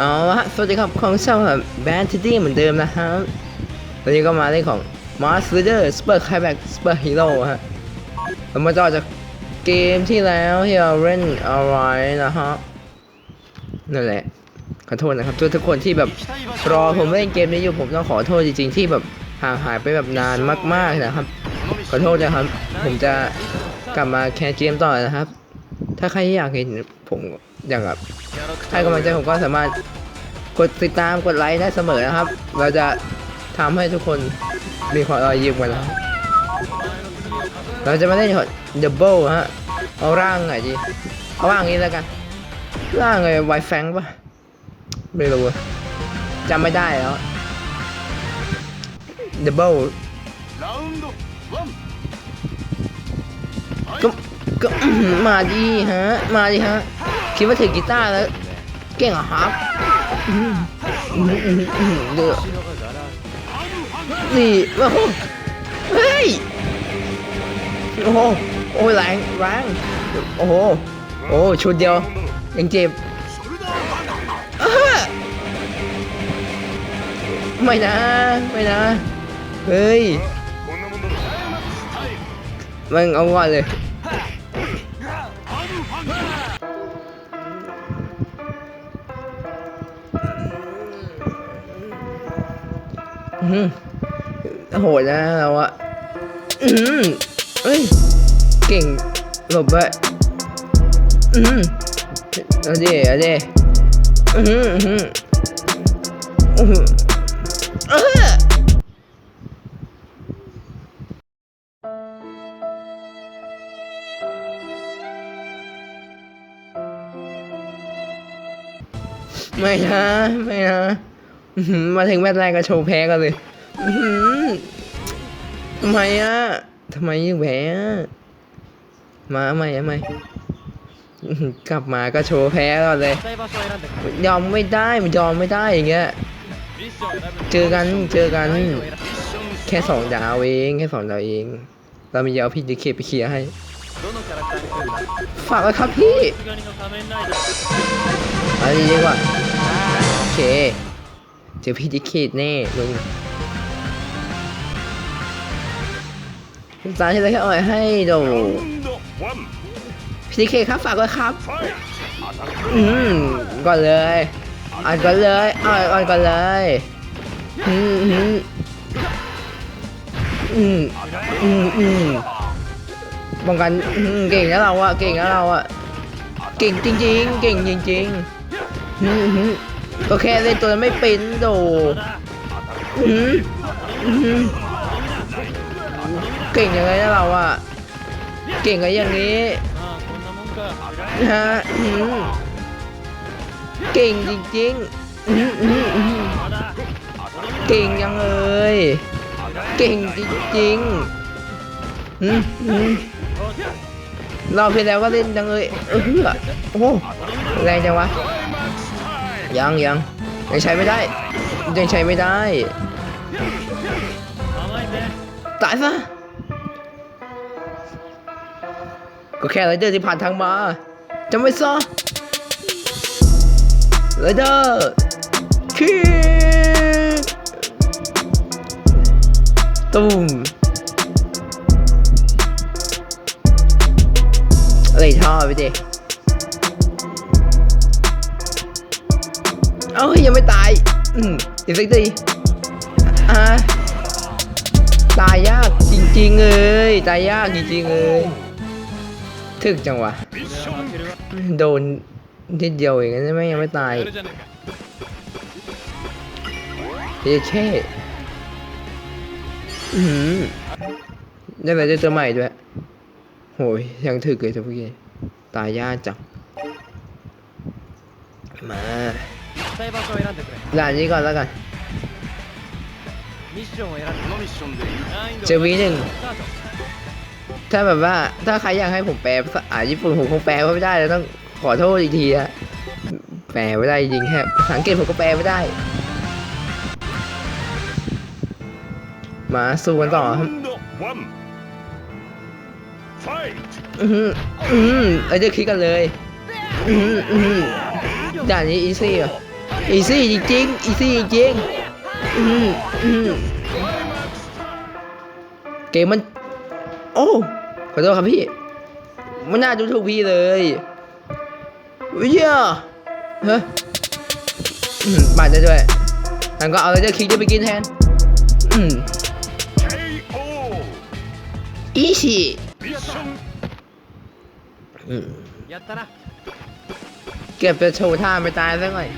เอาละฮะสวัสดีครับของช่องแบนทิตี้เหมือนเดิมนะครับวันนี้ก็มาเล่นของ Mars Leader Super c l i m a x Super Hero ฮะเรามาต่อจากเกมที่แล้วที่เราเล่นเอาไว้นะฮะนั่นแหละขอโทษนะครับทุกทุกคนที่แบบรอผมเล่นเกมนี้อยู่ผมต้องขอโทษจริง ๆ ที่แบบห่างหายไปแบบนานมาก ๆนะครับ ขอโทษนะครับ ผมจะกลับมาแคสเกมต่อนะครับ ถ้าใครอยากเห็นผม อย่างแบบให้กำลังใจผมก็สามารถกดติดตามกดไลค์ได้เสมอนะครับ เราจะทำให้ทุกคนมีความรอยยิ้มกันแล้วเราจะมาเล่นหดดับเบิลฮะ เอาร่างไงจีเอาร่างนี้แล้วกัน ร่างไงไวแฟงปะไม่รู้จำไม่ได้แล้วเดอบเบิลก็ก็มาดีฮะ มาดีฮะ คิดว่าถือกีตาร์แล้ว เก่งเหรอครับเดือนี่โอ้โหเฮ้ย โอ้โหโอ้ยแรงแรงโอ้โหโอ้ชุดเดียว ยังเจ็บไม่นะ ไม่นะ เฮ้ย มันเอาว่าเลย โหดนะเราอะเอ้ย เก่ง หลบไปอืมเอาดิเอาดิอืมอืมอืมเออไม่นะไม่นะ มาถึงแมตช์แรกก็โชว์แพ้กันเลยทำไมอะทำไมยังแพ้มาทำไมทำไมกลับมาก็โชว์แพ้กันเลย ยอมไม่ได้มันยอมไม่ได้อย่างเงี้ยเจอกันเจอกัน แค่สองดาวเองแค่สองดาวเอง เรามียาวพี่ดีเคไปเคลียร์ให้ ฝากเลยครับพี่อะไรดีกว่าโอเค เจอพี่ดิคิดแน่ลุงตาที่เราแค่อ่อยให้ดูพี่ดิเคครับฝากไว้ครับ อืมก่อนเลยอ่อนก่อนเลยอ่อนอ่อนก่อนเลยอืมอืมอืมอืมอืมป้องกันเก่งนะเราอะเก่งนะเราอะเก่งจริง ๆ เก่งจริงๆอืม ก็แค่เล่นตัวไม่เป็นโดเก่งยังไงนะเราอะเก่งกันอย่างนี้ฮะเก่งจริงๆเก่งยังเลยเก่งจริงๆเราเพียงแล้วก็เล่นยังเลยออโอ้แรงจังวะ ยังยังยังใช้ไม่ได้ ยังใช้ไม่ได้ ตายซะก็แค่ไรเดอร์ที่ผ่านทางมาจำไว้ซะไรเดอร์คีตุ้มอะไรท่อไปดิ เอ้ยยังไม่ตายอืมอีกสักทีอ่าตายยากจริงๆเลยตายยากจริงๆเลยถึกจังวะโดนนิดเดียวเองใช่ไหมยังไม่ตายเยเช่อืมได้ไปเจอใหม่ด้วยโหยยังถึกเลยตัวเมื่อกี้ตายยากจังมา たい場所を選んでくれ ด่านนี้ก่อนแล้วกัน ミッションを選んでこのミッションでいい難易度 เจอวีหนึ่ง スタート ถ้าแบบว่าถ้าใครอยากให้ผมแปลภาษาญี่ปุ่นผมคงแปลไม่ได้แล้วต้องขอโทษอีกทีอะแปลไม่ได้จริงแค่ภาษาอังกฤษผมก็แปลไม่ได้ มาสู้กันต่อ ラ ครับ ウンドワンファイト อือหืออือหือไอเดอร์คลิกกันเลย อือหืออือหือด่านนี้อีซี่อ่ะ อีซี่จริงอีซี่จริงเกมมัน โอ้ขอโทษครับพี่ มันน่าจะถูกพี่เลยเยี่ยฮะบาดจะด้วยแล้วก็เอาเลยจะคิกจะไปกินแทนอีซี่เก็บจะโชว์ท่าไม่ตายซะหน่อย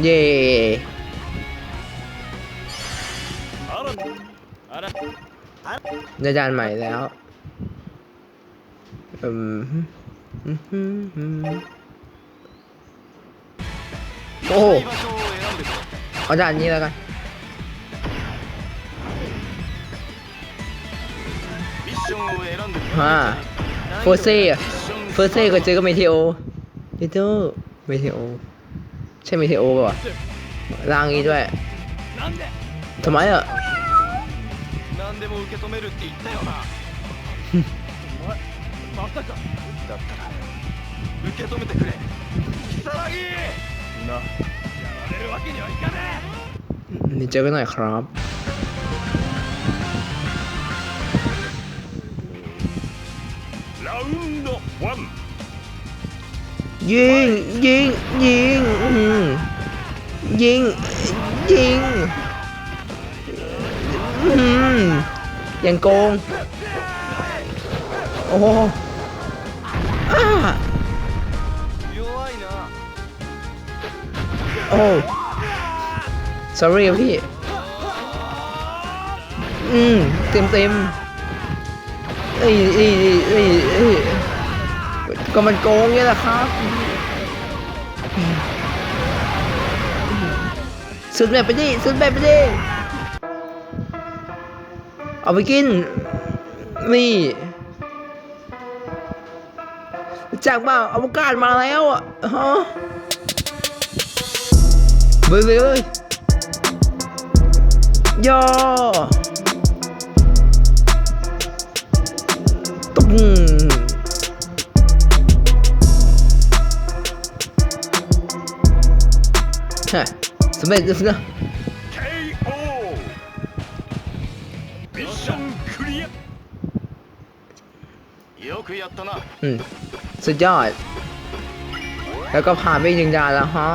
เย่อาจารย์ใหม่แล้วอืมโอ้เอาจานนี้แล้วกันฮ่าเฟอร์เซ่เฟอร์เซ่ก็เจอก็บเมเทโอเมเทโอเมเทโอ ใช่เมเทโอป่ะวะร่างนี้ด้วย なんで ทำไมอ่ะ 何でも受け止めるって言ったよなお前まさかだったら受け止めてくれ如月なやられるわけにはいかね นี่เจอกันหน่อยครับ ラウンドワン ยิงยิงยิงยิงยิงอย่างโกง โอ้โหโอ้ sorry พี่ อืม เต็มเต็มเอ้ยเอ้ยเอ้ยเอ้ย ก็มันโกงเนี่ยแหละครับสุดแบบไปดิสุดแบบไปดิเอาไปกิน นี่จากเปล่าอวกาศมาแล้วอะฮะเบยเลยเลยย่อตุ้ม สมัยกันนะอืมสุดยอด แล้วก็ผ่านไปหนึ่งด่านแล้วฮะ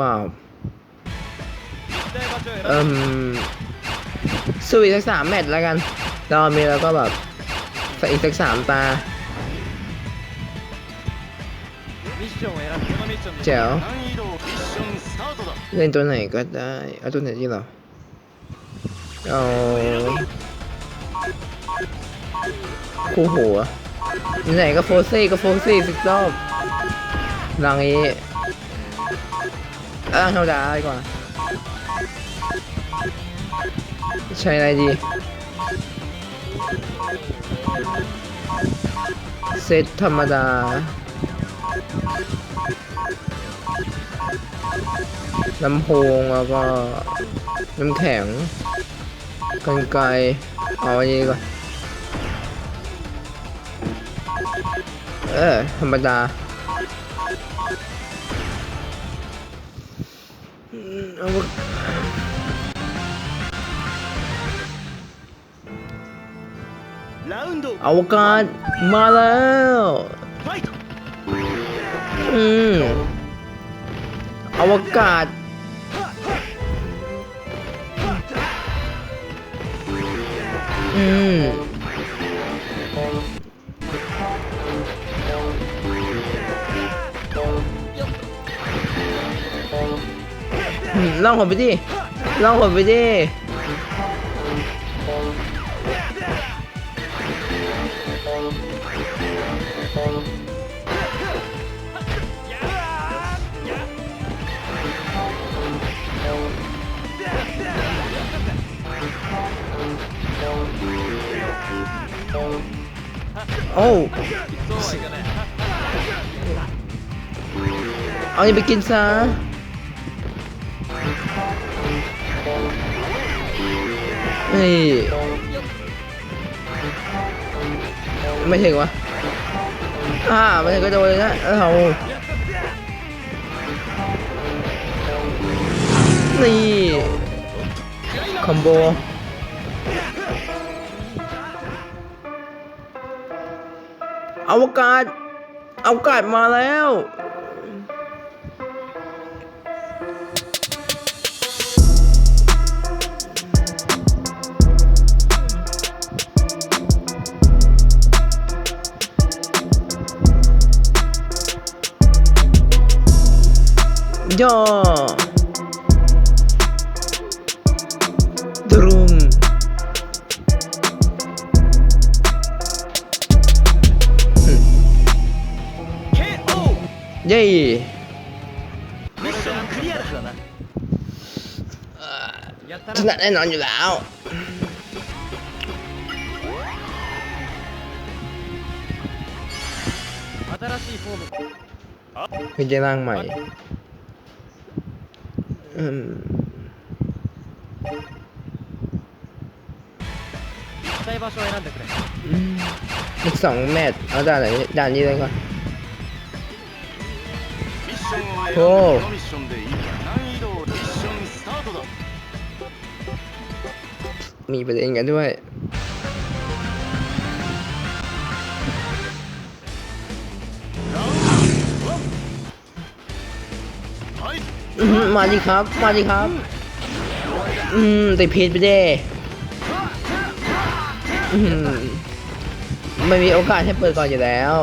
ว้าวอืมสวีทสักสามแมตช์แล้วกัน ดอมีแล้วก็แบบ สักอีกสักสามตา ミッションを選んでこのミッションで แจ๋ว 難易度ミッションスタートだ เล่นตัวไหนก็ได้ เอาตัวไหนดีเหรอเอาคู่หัวไหนก็โฟเซ่ก็โฟเซ่สิกรอบรังนี้ร่างธรรมดาดีกว่า ใช้อะไรดี เซตธรรมดา ลำโพงแล้วก็น้ำแข็งกันไกลเอาอันนี้ก่อน เออ ธรรมดาอืมเอา อวกาศมาแล้วอืมอวกาศอืมลองหดไปดิลองหดไปดิ โอ้เอาอย่าไปกินซะเฮ้ยไม่เห็นวะ อ่าไม่ถึงก็โดนเลยนะเออเานี่ คอมโบอวกาศอวกาศมาแล้ว ย่อตรุงเย้ชนะแน่นอนอยู่แล้วมีเจ้าหน้างใหม่ อืม 行きたい場所を選んでくれ อีกสองแมตช์เอาด่านไหนด่านนี้เลยก่อน ミッションを選んでおうこのミッションでいい難易度ミッションスタートだ มีประเด็นกันด้วย มาดิครับ มาดิครับ อืมแต่เพจไปได้ไม่มีโอกาสให้เปิดก่อนอยู่แล้ว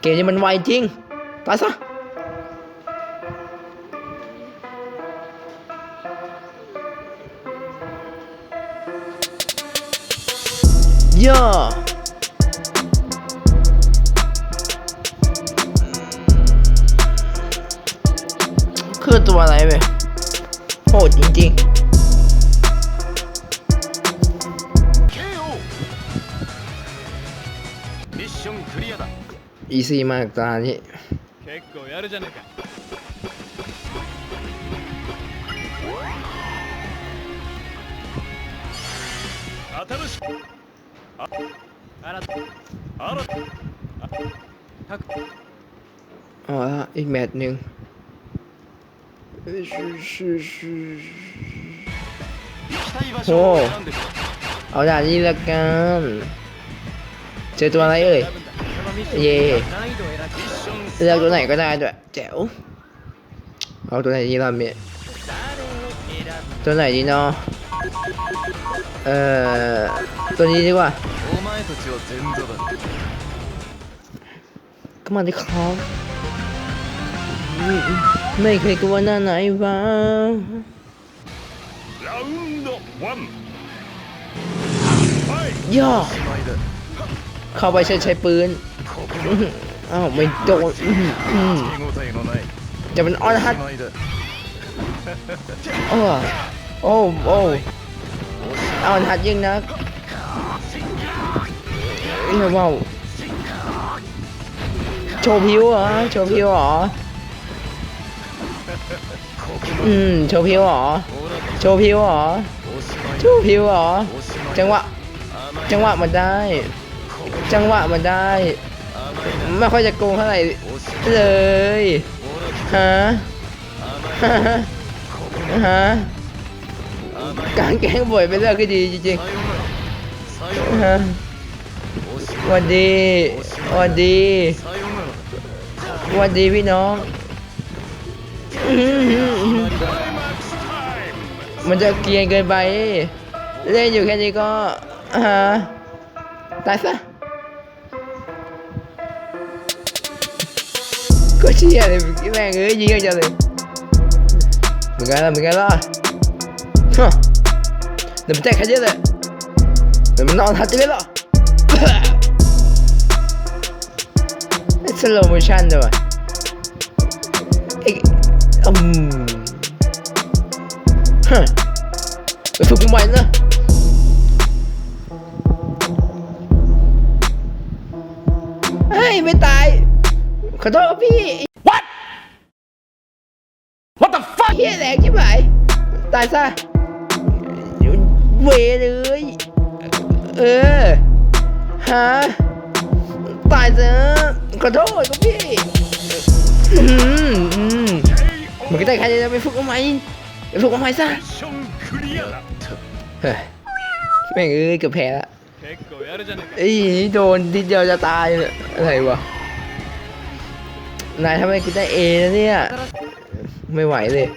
เกมนี้มันไวจริง ตายซะย่อ คือตัวอะไรเว้ยโหดจริงๆอีซี่มากตานี้อ๋ออีกแมตช์หนึ่ง โอ้เอาด่านนี้ละกันเจอตัวอะไรเอ่ย เย่เลือกตัวไหนก็ได้ด้วยแจ๋วเอาตัวไหนดีล่ะเมียตัวไหนดีเนาะเอ่อตัวนี้ดีกว่าก็มาดิครับ ไม่เคยกลัวหน้าไหนวะ ラウンドワンファイ ย่อ おしまいだ เข้าไปใช้ใช้ปืน ここ อื้อหืออ้าวไม่โดนอื้อหืออื้อหือ 手応えのない จะเป็นออน お ฮัท しまいだ โอ้โอ้โอ้ออนฮัทยิงนะเฮ้ยว้าวโชว์พิวเหรอโชว์พิวเหรอ อืมโชว์พิวหรอ โชว์พิวหรอ โชว์พิวหรอ จังหวะ จังหวะมันได้ จังหวะมันได้ ไม่ค่อยจะโกงเท่าไหร่เลยฮะฮะฮะการแก้งบ่อยไปเรื่อยก็ดีจริงๆฮะวันดีวันดีวันดีพี่น้อง มันจะเกรียนเกินไป เล่นอยู่แค่นี้ก็ฮะตายซะก็เชี่ยเลยแม่งเอ้ยยิงกันจังเลยเหมือนกันละเหมือนกันละฮะเดี๋ยวมันแตกแค่เยอะเลยเดี๋ยวมันนอนทัดเลยเหรอสโลโมชั่นด้วย อืมฮะไปฝึกใหม่นะเฮ้ย ไม่ตาย ขอโทษครับพี่ What What the fuck เฮียแหลกใช่ไหมตายซะเวเลย เออ ฮะ ตายซะขอโทษครับพี่ อืมอื มึงก็ได้ใครจะไปฝึกเอาไหมไปฝึกเอาไหมซะเฮ้ยแม่งเอ้ยเกือบแพ้ละไอ้โดนดิเดียวจะตายเนี่ยอะไรวะนายทำไมกินได้เอนะเนี่ย ไม่ไหวเลย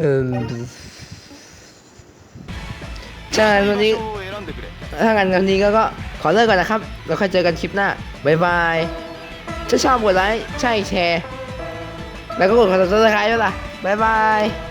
อืมใช่วันนี้ถ้างั้นวันนี้ก็ขอเลิกก่อนนะครับ แล้วค่อยเจอกันคลิปหน้า บ๊ายบาย ถ้าชอบกดไลค์ใช่แชร์ แล้วก็กดกดซับสไครต์ด้วยล่ะ บ๊ายบาย